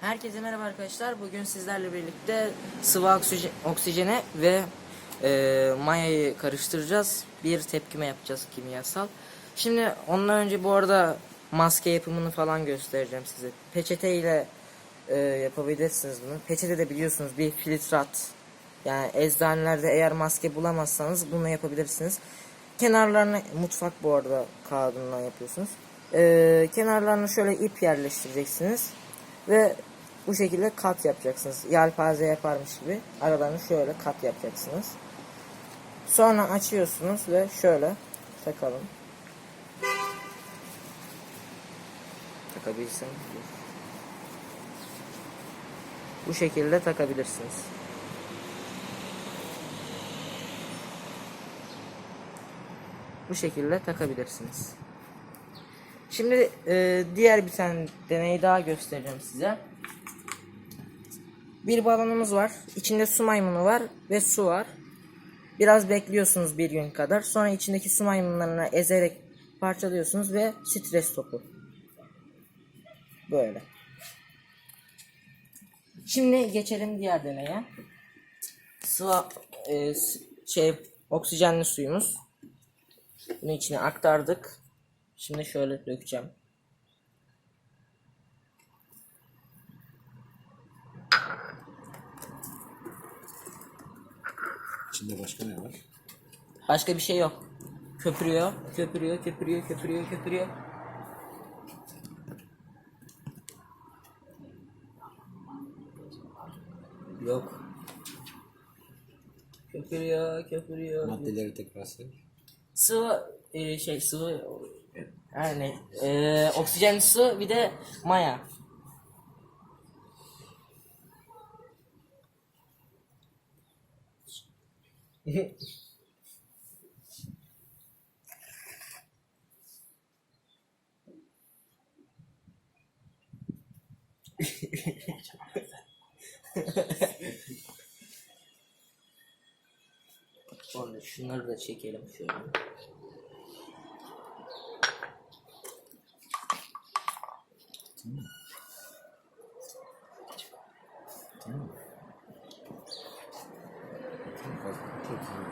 Herkese merhaba arkadaşlar. Bugün sizlerle birlikte sıvı oksijen, oksijene ve e, mayayı karıştıracağız. Bir tepkime yapacağız kimyasal. Şimdi ondan önce bu arada maske yapımını falan göstereceğim size. Peçete ile e, yapabilirsiniz bunu. Peçete de biliyorsunuz bir filtrat. Yani eczanelerde eğer maske bulamazsanız bunu yapabilirsiniz. Kenarlarına mutfak bu arada kağıdından yapıyorsunuz. E, kenarlarına şöyle ip yerleştireceksiniz. Ve bu şekilde kat yapacaksınız. Yelpaze yaparmış gibi. Aralarını şöyle kat yapacaksınız. Sonra açıyorsunuz ve şöyle takalım. Takabilsin. Bu şekilde takabilirsiniz. Bu şekilde takabilirsiniz. Şimdi e, diğer bir tane deneyi daha göstereceğim size. Bir balonumuz var. İçinde su maymunu var ve su var. Biraz bekliyorsunuz bir gün kadar. Sonra içindeki su maymunlarını ezerek parçalıyorsunuz ve stres topu. Böyle. Şimdi geçelim diğer deneye. Sıvı e, şey oksijenli suyumuz. Bunu içine aktardık. Şimdi şöyle dökeceğim. İçinde başka ne var? Başka bir şey yok. Köpürüyor, köpürüyor, köpürüyor, köpürüyor, köpürüyor. Yok. Köpürüyor, köpürüyor. Maddeleri tekrar say. Sıvı e, şey sıvı yani e, oksijenli su bir de maya. Sonra şunları da çekelim şöyle. 自己。